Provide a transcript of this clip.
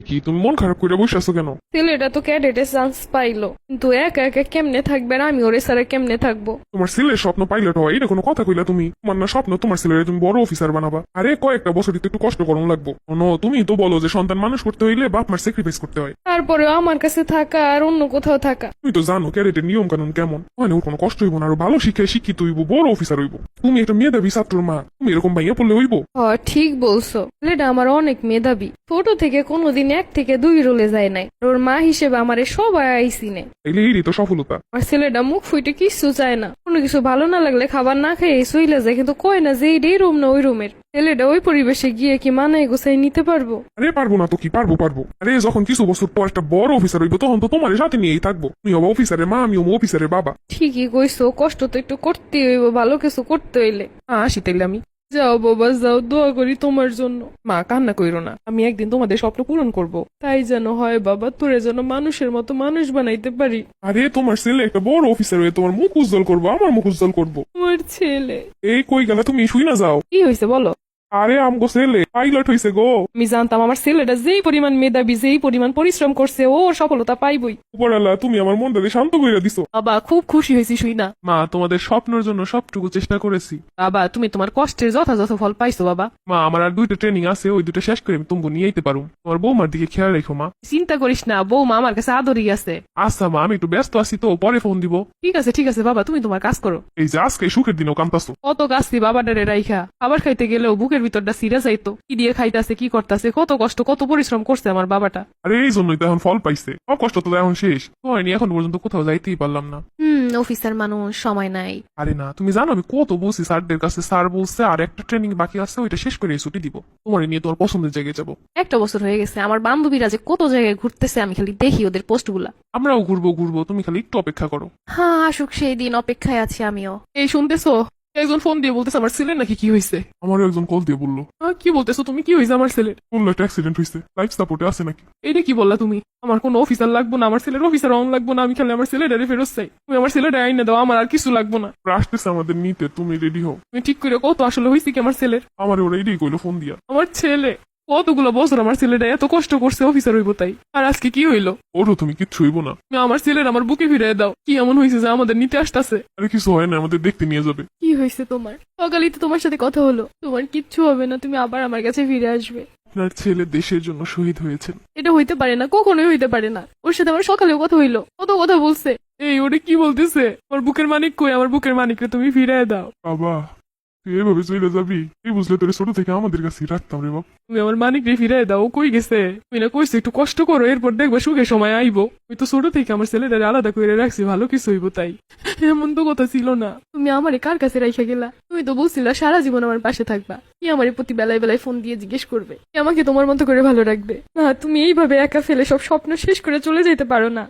কি তুমি মন খারাপ করে বসে আছো কেন? ছেলেটা তো ক্যাডেটে চান্স পাইলো। কিন্তু একা একা কেমনে থাকবে আর আমি ওরে সারা কেমনে থাকব? তোমার ছেলের স্বপ্ন পাইলট হওয়া এটা কোনো কথা কইলা তুমি? তোমার না স্বপ্ন তোমার ছেলের তুমি বড় অফিসার বানাবা। আরে কয়েকটা বছরই তো একটু কষ্ট করুন লাগবো। নো তুমি তো বলো যে সন্তান মানুষ করতে হইলে বাপ মার স্যাক্রিফাইস করতে হয়। তারপরেও আমার কাছে থাকা আর অন্য কোথাও থাকা। তুমি তো জানো ক্যাডেটের নিয়ম কানুন কেমন। ওখানে ওর কোনো কষ্ট হইব না আরও ভালো শিক্ষায় শিক্ষিত হইব বড় অফিসার হইব। তুমি একটা মেধাবী ছাত্রর মা। এরকম ভাইয়া পড়লে হইব? হ ঠিক বলছো। ছেলেটা আমার অনেক মেধাবী। ছোট থেকে কোনোদিন এক থেকে দুই রোলে যায় নাই। আর ওর মা হিসেবে আমারে সবাই আইসিনে তাইলে এরই তো সফলতা। আর ছেলেটা মুখ ফুইটে কিচ্ছু চায় না। কোনো কিছু ভালো না লাগলে খাবার না খেয়ে সইলে যায় কিন্তু কয় না যে এই রুম না ওই রুমের। ছেলেটা ওই পরিবেশে গিয়ে কি মানায় গোছাই নিতে পারব? আরে পারব না তো কি? পারব পারব। আরে যখন কিছু বছর পর একটা বড় অফিসার হইব তখন তো তোমার সাথে নিয়েই থাকব। তুমি হব অফিসারের মা আমি হব অফিসারের বাবা। ঠিকই কইছো কষ্ট তো একটু করতে হইব ভালো কিছু করতে হইলে। আসি তাইলে আমি। যাও বাবা যাও দোয়া করি তোমার জন্য। মা কান্না কইরো না আমি একদিন তোমাদের স্বপ্ন পূরণ করব। তাই যেন হয় বাবা তোরে যেন মানুষের মতো মানুষ বানাইতে পারি। আরে তোমার ছেলে একটা বড় অফিসার হয়ে তোমার মুখ উজ্জ্বল করব আমার মুখ উজ্জ্বল করব। আমার ছেলে। এই কই গেলে তুমি শুই না যাও। কি হয়েছে বলো? আরে আমগো ছেলে পাইলট হইছে গো। আমি জানতাম আমার ছেলেটা যেই পরিমাণ মেধাবী যেই পরিমাণ পরিশ্রম করছে ও সফলতা পাইবই। উপরালা তুমি আমার মনটাকে শান্ত করে দিছো। বাবা খুব খুশি হয়েছি শুই না। মা তোমাদের স্বপ্নের জন্য সবটুকু চেষ্টা করেছি। বাবা তুমি তোমার কষ্টের যথাযথ ফল পাইছো বাবা। মা আমার আর দুইটা ট্রেনিং আছে ওই দুটো শেষ করে আমি তোমাকে নিয়ে যেতে পারো। তোমার বৌমার দিকে খেয়াল রেখো মা। চিন্তা করিস না বৌমা আমার কাছে আদরই আছে। আচ্ছা মা আমি একটু ব্যস্ত আছি তো পরে ফোন দিব। ঠিক আছে ঠিক আছে বাবা তুমি তোমার কাজ করো। এই যে আজকে সুখের দিনও কান্তাছো কত কাজছি বাবাটারে রাইখা খাবার খাইতে গেলেও বুকের ভিতরটা সিরা যাইতো। কি দিয়ে খাইতাছে কি করতেছে কত কষ্ট কত পরিশ্রম করছে আমার বাবাটা। আরে এই জন্যই তো এখন ফল পাইছে। সব কষ্ট তো এখন শেষ। হয়নি এখন পর্যন্ত কোথাও যাইতেই পারলাম না। হুম অফিসার মানুষ সময় নাই। আরে না তুমি জানো আমি কত বলছি স্যারদের কাছে। স্যার বলছে আর একটা ট্রেনিং বাকি আছে ওইটা শেষ করে ছুটি দিব। তোমার নিয়ে তোমার পছন্দের জায়গায় যাব। একটা বছর হয়ে গেছে আমার বান্ধবীরা যে কত জায়গায় ঘুরতেছে আমি খালি দেখি ওদের পোস্টগুলা। আমরাও ঘুরবো ঘুরবো তুমি খালি একটু অপেক্ষা করো। হ্যাঁ আসুক সেই দিন অপেক্ষায় আছি আমিও। এই শুনতেছো? একজন ফোন দিয়ে বলতেছে আমার ছেলে নাকি কি হয়েছে আমার একজন কল দিয়ে বলল। আহ, কি বলতেছো তুমি? কি হয়েছে আমার ছেলের? বলল একটা অ্যাক্সিডেন্ট হয়েছে লাইফ সাপোর্টে আছে নাকি? এটা কি বললা তুমি? আমার কোনো অফিসার লাগবো না আমার ছেলের অফিসার অন লাগবো না আমি খালি আমার ছেলে ছেলেটারে ফেরত চাই। তুমি আমার ছেলে ছেলেটা না দাও আমার আর কিছু লাগবো না। ওরা আসতেছে আমাদের নিতে তুমি রেডি হও। তুমি ঠিক করে কত আসলে হয়েছে কি আমার ছেলের? আমার ওরা এটাই কইলো ফোন দিয়া। আমার ছেলে কতগুলো বছর আমার ছেলেটা এত কষ্ট করছে অফিসার হইব তাই। আর আজকে কি হইল? ওরও তুমি কিচ্ছু হইব না। আমার ছেলের আমার বুকে ফিরে দাও। কি এমন হয়েছে যে আমাদের নিতে আসতেছে? আরে কিছু হয় না আমাদের দেখতে নিয়ে যাবে। কি হয়েছে তোমার? সকালেই তো তোমার সাথে কথা হলো। তোমার কিচ্ছু হবে না তুমি আবার আমার কাছে ফিরে আসবে। আপনার ছেলে দেশের জন্য শহীদ হয়েছেন। এটা হইতে পারে না কখনোই হইতে পারে না। ওর সাথে আমার সকালেও কথা হইল কত কথা বলছে। এই ওটা কি বলতেছে? আমার বুকের মানিক কই? আমার বুকের মানিকরে তুমি ফিরে দাও। বাবা তুই এভাবে চলে যাবি? এই বুঝলে তোর ছোট থেকে আমাদের কাছে রাখতাম রে বাপ। তুমি আমার মানিকরে ফিরে দাও কই গেছে? তুমি না কইছো একটু কষ্ট করো এরপর দেখবে সুখে সময় আইবো। ওই তো ছোট থেকে আমার আলাদা করে রাখছি ভালো কিছু হইব তাই। এমন তো কথা ছিল না। তুমি আমারে কার কাছে রাইখা গেলা? তুমি তো বলছিলা সারা জীবন আমার পাশে থাকবা। কি আমার প্রতি বেলায় বেলায় ফোন দিয়ে জিজ্ঞেস করবে? আমাকে তোমার মতো করে ভালো রাখবে? না তুমি এইভাবে একা ফেলে সব স্বপ্ন শেষ করে চলে যেতে পারো না।